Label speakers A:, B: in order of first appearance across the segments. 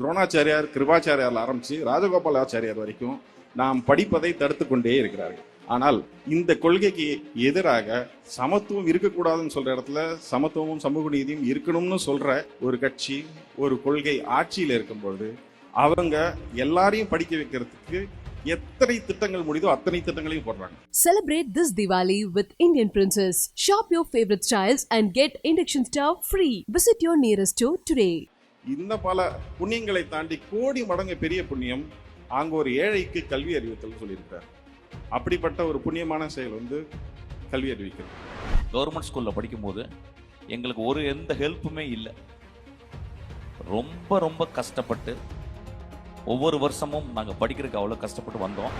A: துரோணாச்சாரியார் கிருபாச்சாரியார் ஆரம்பிச்சு ராஜகோபாலாச்சாரியார் வரைக்கும் நாம் படிப்பதை தடுத்து கொண்டே இருக்கிறார்கள். ஆனால் இந்த கொள்கைக்கு எதிராக சமத்துவம் இருக்கக்கூடாதுன்னு சொல்ற இடத்துல சமத்துவமும் சமூக நீதியும் இருக்கணும்னு சொல்ற ஒரு கட்சி ஒரு கொள்கை ஆட்சியில் இருக்கும்பொழுது அவங்க எல்லாரையும் படிக்க வைக்கிறதுக்கு எத்தனை திட்டங்கள் முடியுதோ அத்தனை திட்டங்களையும் போடுறாங்க.
B: Celebrate this Diwali with Indian princess shop your favourite styles and get induction stove free visit your nearest today.
A: இந்த பல புண்ணியங்களை தாண்டி கோடி மடங்கு பெரிய புண்ணியம் அங்க ஒரு ஏழைக்கு கல்வி அறிவித்தல் சொல்லியிருக்கார் அப்படிப்பட்ட ஒரு புண்ணியமான செயல் வந்து கல்வி அறிவிக்கிறது.
C: கவர்மெண்ட் ஸ்கூலில் படிக்கும்போது எங்களுக்கு ஒரு எந்த ஹெல்ப்புமே இல்லை. ரொம்ப ரொம்ப கஷ்டப்பட்டு ஒவ்வொரு வருஷமும் நாங்கள் படிக்கிறதுக்கு அவ்வளோ கஷ்டப்பட்டு வந்தோம்.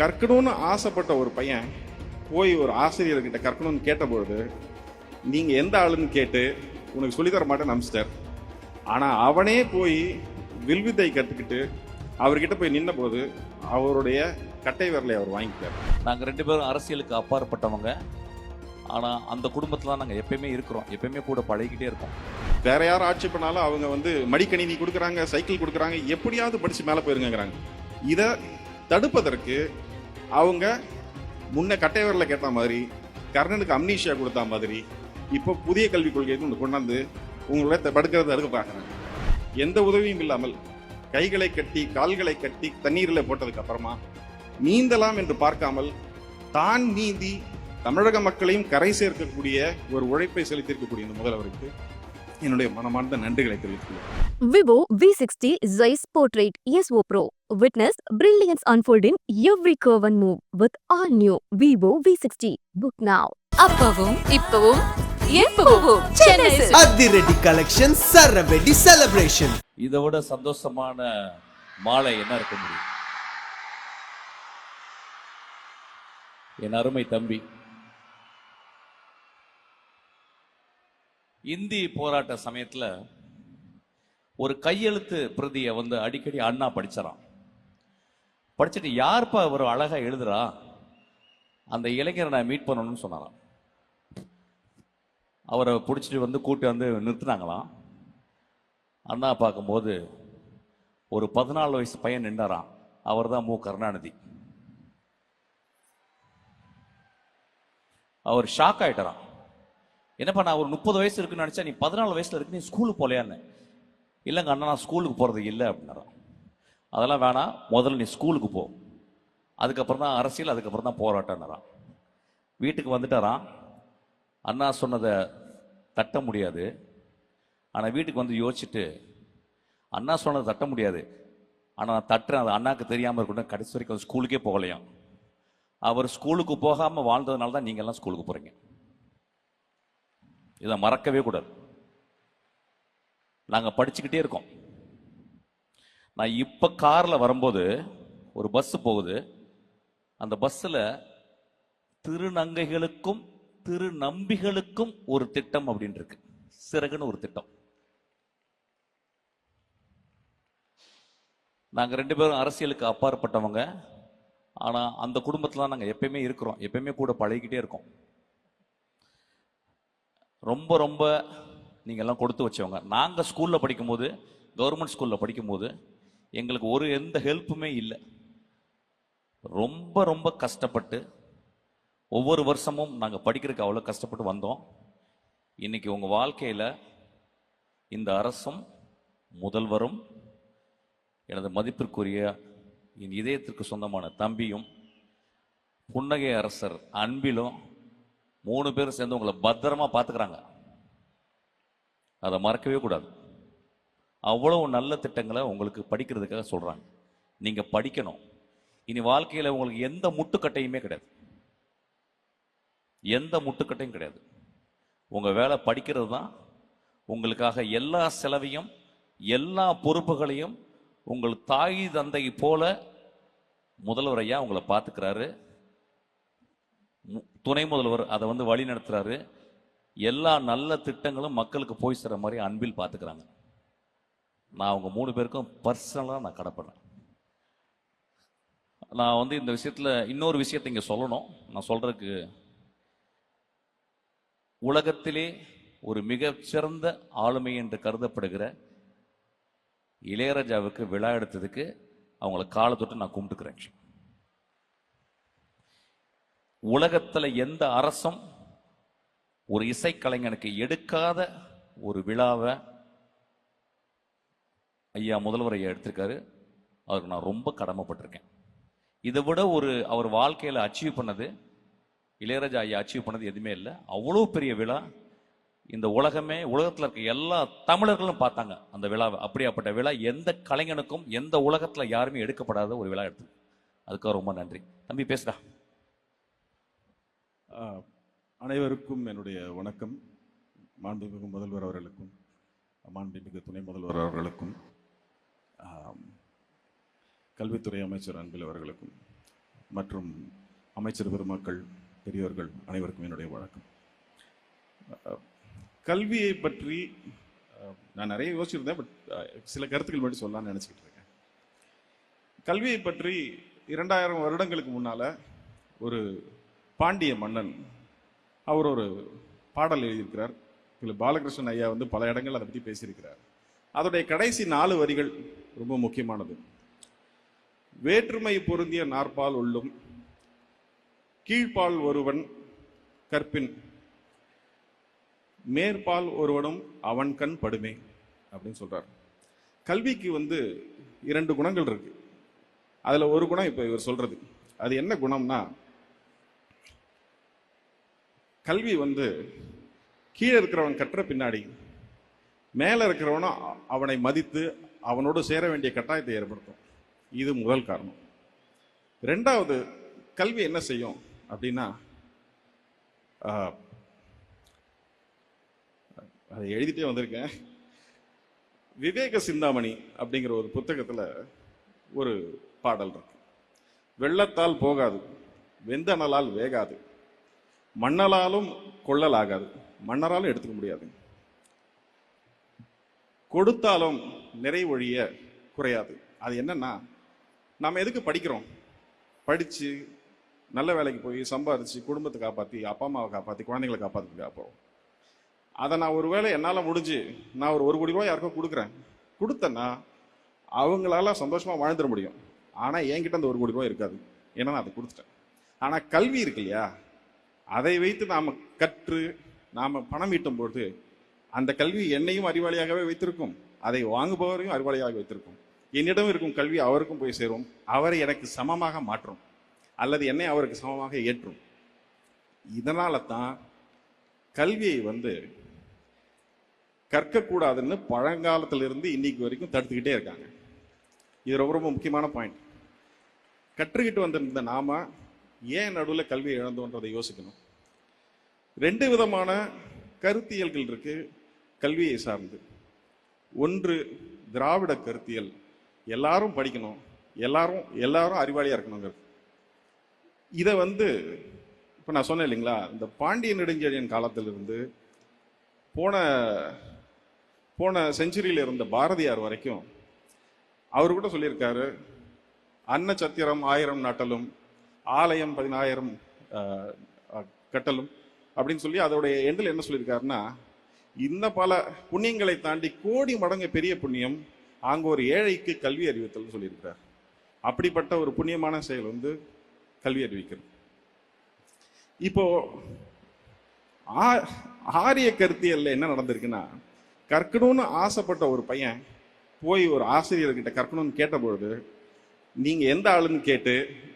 A: கற்கணும்னு ஆசைப்பட்ட ஒரு பையன் போய் ஒரு ஆசிரியர்கிட்ட கற்கணும்னு கேட்டபொழுது நீங்க எந்த ஆளுன்னு கேட்டு உனக்கு சொல்லித்தர மாட்டேன்னு அனுப்பிச்சிட்டார் ஆனா அவனே போய் வில்வித்தை கத்துக்கிட்டு அவர்கிட்ட போய் நின்ன போது அவருடைய கட்டை விரலை அவர் வாங்கிட்டார்
C: நாங்கள் ரெண்டு பேரும் அரசியலுக்கு அப்பாற்பட்டவங்க. ஆனால் அந்த குடும்பத்தில் தான் நாங்கள் எப்பயுமே இருக்கிறோம். எப்பயுமே கூட பழகிக்கிட்டே இருக்கோம்.
A: வேற யாரும் ஆட்சி பண்ணாலும் அவங்க வந்து மடிக்கணினி கொடுக்குறாங்க சைக்கிள் கொடுக்குறாங்க எப்படியாவது படிச்சு மேலே போயிருங்கிறாங்க இதை தடுப்பதற்கு அவங்க முன்ன கட்டை விரல கேட்ட மாதிரி கர்ணனுக்கு அம்னீஷியா கொடுத்த மாதிரி இப்போ புதிய கல்விக் கொள்கையை ஒன்று கொண்டாந்து உங்களை த- படுக்கிறத தடுக்க பார்க்குறாங்க எந்த உதவியும் இல்லாமல் கைகளை கட்டி கால்களை கட்டி தண்ணீரில் போட்டதுக்கு அப்புறமா நீந்தலாம் என்று பார்க்காமல் தான் நீந்தி தமிழக மக்களையும் கரை சேர்க்கக்கூடிய ஒரு உழைப்பை செலுத்தியிருக்கக்கூடிய இந்த முதல்வருக்கு என்னுடைய மனமார்ந்த நன்றிகளை தெரிவித்துள்ளேன்
D: Vivo V60 Zeiss Portrait ESO Pro. Witness brilliance unfold in every curve and move with all new Vivo V60. Book now.
E: அப்பவும் இப்பவும்.
F: அதிரடி கலெக்ஷன் சரவெடி செலிப்ரேஷன்
C: இதை விட சந்தோஷமான மாலை என்ன இருக்க முடியும்? என் அருமை தம்பி இந்தி போராட்ட சமயத்துல ஒரு கையெழுத்து பிரதியை வந்து அடிக்கடி அண்ணா படிச்சறான். படிச்சுட்டு யார்ப்பா ஒரு அழகா எழுதுறா? அந்த இளைஞரை நான் மீட் பண்ணணும்னு சொன்னாராம். அவரை பிடிச்சிட்டு வந்து கூட்டி வந்து நிறுத்தினாங்களாம். அண்ணா பார்க்கும்போது ஒரு பதினாலு வயசு பையன் நின்றாராம். அவர் தான் மு. கருணாநிதி. அவர் ஷாக் ஆகிட்டாராம் என்னப்பா நான் ஒரு முப்பது வயசு இருக்குன்னு நினச்சா நீ பதினாலு வயசில் இருக்கு நீ ஸ்கூலுக்கு போலையான்னு. இல்லைங்க அண்ணா நான் ஸ்கூலுக்கு போகிறது இல்லை அப்படின்னாராம். அதெல்லாம் வேணாம் முதல்ல நீ ஸ்கூலுக்கு போ. அதுக்கப்புறம் தான் அரசியல் அதுக்கப்புறம் தான் போராட்டம்னாராம். வீட்டுக்கு வந்துட்டாராம். அண்ணா சொன்னதை தட்ட முடியாது. ஆனால் வீட்டுக்கு வந்து யோசிச்சுட்டு அண்ணா சொன்னதை தட்ட முடியாது. ஆனால் நான் தட்டுறேன். அது அண்ணாக்கு தெரியாமல் இருக்கட்டும். கடைசி வரைக்கும் அவர் ஸ்கூலுக்கே போகலையாம். அவர் ஸ்கூலுக்கு போகாமல் வாழ்ந்ததுனால தான் நீங்கள்லாம் ஸ்கூலுக்கு போகிறீங்க இதை மறக்கவே கூடாது. நாங்கள் படிச்சுக்கிட்டே இருக்கோம். நான் இப்போ காரில் வரும்போது ஒரு பஸ்ஸு போகுது. அந்த பஸ்ஸில் திருநங்கைகளுக்கும் திரு நம்பிகளுக்கும் ஒரு திட்டம் அப்படின்னு இருக்கு சிறகுன்னு ஒரு திட்டம். நாங்கள் ரெண்டு பேரும் அரசியலுக்கு அப்பாற்பட்டவங்க. ஆனால் அந்த குடும்பத்தில் தான் நாங்கள் எப்பயுமே இருக்கிறோம். எப்பயுமே கூட பழகிக்கிட்டே இருக்கோம். ரொம்ப ரொம்ப நீங்க எல்லாம் கொடுத்து வச்சவங்க. நாங்கள் ஸ்கூலில் படிக்கும்போது கவர்மெண்ட் ஸ்கூலில் படிக்கும்போது எங்களுக்கு ஒரு எந்த ஹெல்ப்புமே இல்லை. ரொம்ப ரொம்ப கஷ்டப்பட்டு ஒவ்வொரு வருஷமும் நாங்கள் படிக்கிறதுக்கு அவ்வளோ கஷ்டப்பட்டு வந்தோம். இன்னைக்கு உங்கள் வாழ்க்கையில் இந்த அரசும் முதல்வரும் எனது மதிப்பிற்குரிய என் இதயத்திற்கு சொந்தமான தம்பியும் புன்னகை அரசர் அன்பிலும் மூணு பேரும் சேர்ந்து உங்களை பத்திரமா பார்த்துக்கிறாங்க. அதை மறக்கவே கூடாது. அவ்வளவு நல்ல திட்டங்களை உங்களுக்கு படிக்கிறதுக்காக சொல்கிறாங்க நீங்கள் படிக்கணும். இனி வாழ்க்கையில் உங்களுக்கு எந்த முட்டுக்கட்டையுமே கிடையாது. எந்த முட்டுக்கட்டையும் கிடையாது. உங்கள் வேலை படிக்கிறது தான் உங்களுக்காக எல்லா செலவையும் எல்லா பொறுப்புகளையும் உங்கள் தாய் தந்தை போல முதல்வர் ஐயா உங்களை பார்த்துக்கிறாரு. துணை முதல்வர் அதை வந்து வழி நடத்துகிறாரு எல்லா நல்ல திட்டங்களும் மக்களுக்கு போய் சேர மாதிரி அன்பில் பார்த்துக்கிறாங்க. நான் அவங்க மூணு பேருக்கும் பர்சனலாக நான் கடப்படுறேன். நான் வந்து இந்த விஷயத்தில் இன்னொரு விஷயத்தை இங்கே சொல்லணும். நான் சொல்கிறதுக்கு உலகத்திலே ஒரு மிகச்சிறந்த ஆளுமை என்று கருதப்படுகிற இளையராஜாவுக்கு விழா எடுத்ததுக்கு அவங்கள காலை தொட்டு நான் கும்பிட்டுக்கிறேன் உலகத்தில் எந்த அரசும் ஒரு இசைக்கலைஞனுக்கு எடுக்காத ஒரு விழாவை ஐயா முதல்வர் ஐயா எடுத்திருக்காரு. அவருக்கு நான் ரொம்ப கடமைப்பட்டிருக்கேன். இதை விட ஒரு அவர் வாழ்க்கையில் அச்சீவ் பண்ணது இளையராஜா ஐயா அச்சீவ் பண்ணது எதுவுமே இல்லை. அவ்வளோ பெரிய விழா. இந்த உலகமே உலகத்தில் இருக்க எல்லா தமிழர்களும் பார்த்தாங்க அந்த விழாவை. அப்படியாப்பட்ட விழா. எந்த கலைஞனுக்கும் எந்த உலகத்தில் யாருமே எடுக்கப்படாத ஒரு விழா எடுத்து அதுக்காக ரொம்ப நன்றி. தம்பி பேசுடா.
A: அனைவருக்கும் என்னுடைய வணக்கம். மாண்புமிகு முதல்வர் அவர்களுக்கும் மாண்புமிகு துணை முதல்வர் அவர்களுக்கும் கல்வித்துறை அமைச்சர் அன்பில் அவர்களுக்கும் மற்றும் அமைச்சர் பெருமக்கள் பெரியோர்கள் அனைவருக்கும் என்னுடைய வழக்கம் கல்வியை பற்றி நான் நிறைய யோசிச்சிருந்தேன் பட் சில கருத்துக்கள் மட்டும் சொல்லலாம்னு நினச்சிக்கிட்டு இருக்கேன். கல்வியை பற்றி இரண்டாயிரம் வருடங்களுக்கு முன்னால் ஒரு பாண்டிய மன்னன் அவர் ஒரு பாடல் எழுதியிருக்கிறார். திரு பாலகிருஷ்ணன் ஐயா வந்து பல இடங்கள் அதை பற்றி பேசியிருக்கிறார். அதோடைய கடைசி நாலு வரிகள் ரொம்ப முக்கியமானது. வேற்றுமை பொருந்திய நாற்பால் உள்ளும் கீழ்பால் ஒருவன் கற்பின். மேற்பால் ஒருவனும் அவன் கண் படுமே அப்படின்னு சொல்றார். கல்விக்கு வந்து இரண்டு குணங்கள் இருக்கு. அதுல ஒரு குணம் இப்ப இவர் சொல்றது. அது என்ன குணம்னா கல்வி வந்து கீழே இருக்கிறவன் கற்ற பின்னாடி மேலே இருக்கிறவனும் அவனை மதித்து அவனோடு சேர வேண்டிய கட்டாயத்தை ஏற்படுத்தும். இது முதல் காரணம். ரெண்டாவது கல்வி என்ன செய்யும்? அப்படின்னா அதை எழுதிட்டே வந்திருக்கேன். விவேக சிந்தாமணி அப்படிங்கிற ஒரு புத்தகத்தில் ஒரு பாடல் இருக்கு. வெள்ளத்தால் போகாது வெந்தனலால் வேகாது மண்ணலாலும் கொள்ளலாகாது மன்னராலும் எடுத்துக்க முடியாது. கொடுத்தாலும் நிறைவொழிய குறையாது. அது என்னன்னா நம்ம எதுக்கு படிக்கிறோம்? படித்து நல்ல வேலைக்கு போய் சம்பாதிச்சு குடும்பத்தை காப்பாற்றி அப்பா அம்மாவை காப்பாற்றி குழந்தைங்களை காப்பாற்றுறதுக்காக போகிறோம் அதை நான் ஒரு வேளை என்னால் முடிஞ்சு நான் ஒரு ஒரு கோடி ரூபாய் யாருக்கோ கொடுக்குறேன். கொடுத்தேன்னா அவங்களால சந்தோஷமாக வாழ்ந்துட முடியும். ஆனால் என்கிட்ட அந்த ஒரு கோடி ரூபாய் இருக்காது. ஏன்னா நான் அதை கொடுத்துட்டேன். ஆனால் கல்வி இருக்கு இல்லையா? அதை வைத்து நாம் கற்று நாம் பணம் ஈட்டும் பொழுது அந்த கல்வி என்னையும் அறிவாளியாகவே வைத்திருக்கும். அதை வாங்குபவரையும் அறிவாளியாக வைத்திருக்கும். என்னிடம் இருக்கும் கல்வி அவருக்கும் போய் சேரும். அவரை எனக்கு சமமாக மாற்றும். அல்லது என்னை அவருக்கு சமமாக ஏற்றும். இதனால தான் கல்வியை வந்து கற்கக்கூடாதுன்னு பழங்காலத்திலிருந்து இன்னைக்கு வரைக்கும் தடுத்துக்கிட்டே இருக்காங்க. இது ரொம்ப ரொம்ப முக்கியமான பாயிண்ட் கற்றுக்கிட்டு வந்திருந்த நாம ஏன் நடுவில் கல்வியை இழந்தோன்றதை யோசிக்கணும். ரெண்டு விதமான கருத்தியல்கள் இருக்கு கல்வியை சார்ந்து. ஒன்று திராவிட கருத்தியல். எல்லாரும் படிக்கணும். எல்லாரும் எல்லாரும் அறிவாளியாக இருக்கணுங்கிறது. இதை வந்து இப்போ நான் சொன்னேன் இல்லைங்களா இந்த பாண்டிய நெடுஞ்செழியன் காலத்திலிருந்து போன போன செஞ்சுரியில் இருந்த பாரதியார் வரைக்கும் அவர் கூட சொல்லியிருக்காரு அன்ன சத்திரம் ஆயிரம் நாட்டலும் ஆலயம் பதினாயிரம் கட்டலும் அப்படின்னு சொல்லி அதோடைய எண்டில் என்ன சொல்லியிருக்காருன்னா இந்த பல புண்ணியங்களை தாண்டி கோடி மடங்கு பெரிய புண்ணியம் அங்கே ஒரு ஏழைக்கு கல்வி அறிவித்தல் சொல்லியிருக்கிறார். அப்படிப்பட்ட ஒரு புண்ணியமான செயல் வந்து கல்வி அறிவிக்கிறது இப்போ ஆ- ஆரிய கருத்தியல்ல என்ன நடந்திருக்குன்னா கற்கணும்னு ஆசைப்பட்ட ஒரு பையன் போய் ஒரு ஆசிரியர்கிட்ட கற்கணும்னு கேட்டபொழுது நீங்க எந்த ஆளுன்னு கேட்டு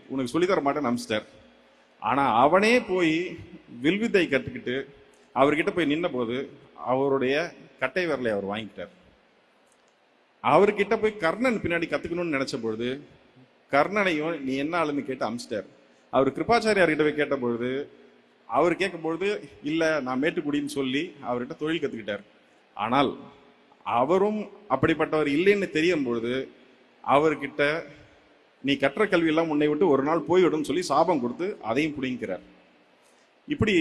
A: உனக்கு சொல்லித்தர மாட்டேன்னு அனுப்பிச்சிட்டார் ஆனா அவனே போய் வில்வித்தை கற்றுக்கிட்டு அவர்கிட்ட போய் நின்ன போது அவருடைய கட்டை விரலை அவர் வாங்கிட்டார் அவர்கிட்ட போய் கர்ணன் பின்னாடி கத்துக்கணும்னு நினைச்ச பொழுது கர்ணனையும் நீ என்ன ஆளுன்னு கேட்டு அமிச்சிட்டார். அவர் கிருபாச்சாரியார்கிட்ட போய் கேட்ட பொழுது அவர் கேட்கும்பொழுது இல்லை நான் மேட்டுக்குடின்னு சொல்லி அவர்கிட்ட தொழில் கற்றுக்கிட்டார் ஆனால் அவரும் அப்படிப்பட்டவர் இல்லைன்னு தெரியும் பொழுது அவர்கிட்ட நீ கற்ற கல்வியெல்லாம் முன்னை உன்னை விட்டு ஒரு நாள் போய்விடும் சொல்லி சாபம் கொடுத்து அதையும் பிடிங்கிறார் இப்படி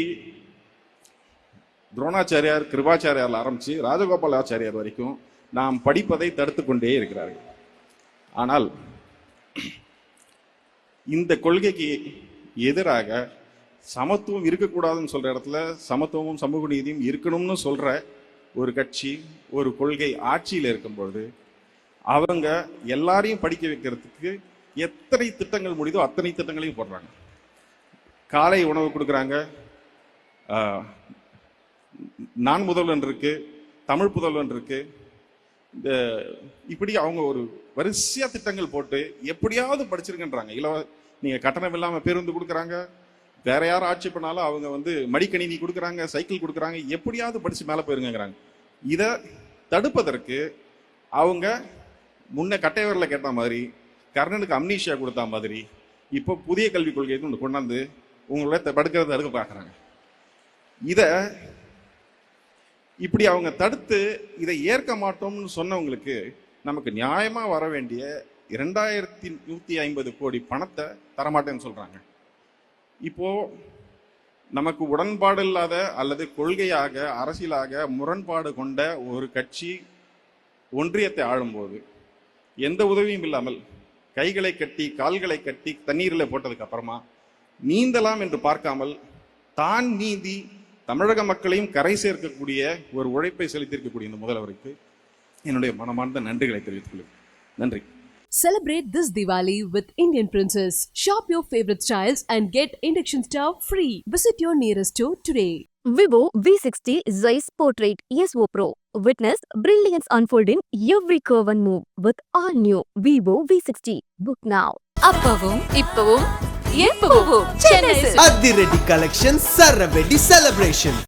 A: துரோணாச்சாரியார் கிருபாச்சாரியார்ல ஆரம்பிச்சு ராஜகோபாலாச்சாரியார் வரைக்கும் நாம் படிப்பதை தடுத்து கொண்டே இருக்கிறார்கள். ஆனால் இந்த கொள்கைக்கு எதிராக சமத்துவம் இருக்கக்கூடாதுன்னு சொல்ற இடத்துல சமத்துவமும் சமூக நீதியும் இருக்கணும்னு சொல்ற ஒரு கட்சி ஒரு கொள்கை ஆட்சியில் இருக்கும்பொழுது அவங்க எல்லாரையும் படிக்க வைக்கிறதுக்கு எத்தனை திட்டங்கள் முடியுதோ அத்தனை திட்டங்களையும் போடுறாங்க. காலை உணவு கொடுக்குறாங்க. நான் முதல்வன் இருக்கு தமிழ் புதல்வன் இருக்குது இந்த இப்படி அவங்க ஒரு வரிசையாக திட்டங்கள் போட்டு எப்படியாவது படிச்சிருக்கன்றாங்க இல்லை நீங்கள் கட்டணம் இல்லாமல் பேருந்து கொடுக்குறாங்க வேற யாரும் ஆட்சி பண்ணாலும் அவங்க வந்து மடிக்கணினி கொடுக்குறாங்க சைக்கிள் கொடுக்குறாங்க எப்படியாவது படித்து மேலே போயிருங்கிறாங்க இதை தடுப்பதற்கு அவங்க முன்ன கட்டையவரில் கேட்ட மாதிரி கர்ணனுக்கு அம்னீஷியா கொடுத்த மாதிரி இப்போ புதிய கல்விக் கொள்கைக்கு ஒன்று கொண்டாந்து உங்களோட படுக்கிறத தடுக்க பார்க்குறாங்க. இதை இப்படி அவங்க தடுத்து இதை ஏற்க மாட்டோம்னு சொன்னவங்களுக்கு நமக்கு நியாயமாக வர வேண்டிய இரண்டாயிரத்தி நூற்றி ஐம்பது கோடி பணத்தை தரமாட்டேன்னு சொல்கிறாங்க இப்போது நமக்கு உடன்பாடு இல்லாத அல்லது கொள்கையாக அரசியலாக முரண்பாடு கொண்ட ஒரு கட்சி ஒன்றியத்தை ஆளும்போது எந்த உதவியும் இல்லாமல் கைகளை கட்டி கால்களை கட்டி தண்ணீரில் போட்டதுக்கு அப்புறமா நீந்தலாம் என்று பார்க்காமல் தான் நீந்தி தமிழக மக்களையும் கரை சேர்க்கக்கூடிய ஒரு உழைப்பை செலுத்தியிருக்கக்கூடிய இந்த முதல்வருக்கு என்னுடைய மனமார்ந்த நன்றிகளை தெரிவித்துக் கொள்கிறேன் நன்றி
B: Celebrate this Diwali with Indian Princess. Shop your favorite styles and get induction stove free. Visit your nearest store today.
D: Vivo V60 Zeiss Portrait ESO Pro. Witness brilliance unfold in every curve and move with all new Vivo V60. Book now.
E: அப்பவும் இப்பவும் எப்பவும் Chennai Silks.
F: அதிரடி collection சரவெடி celebration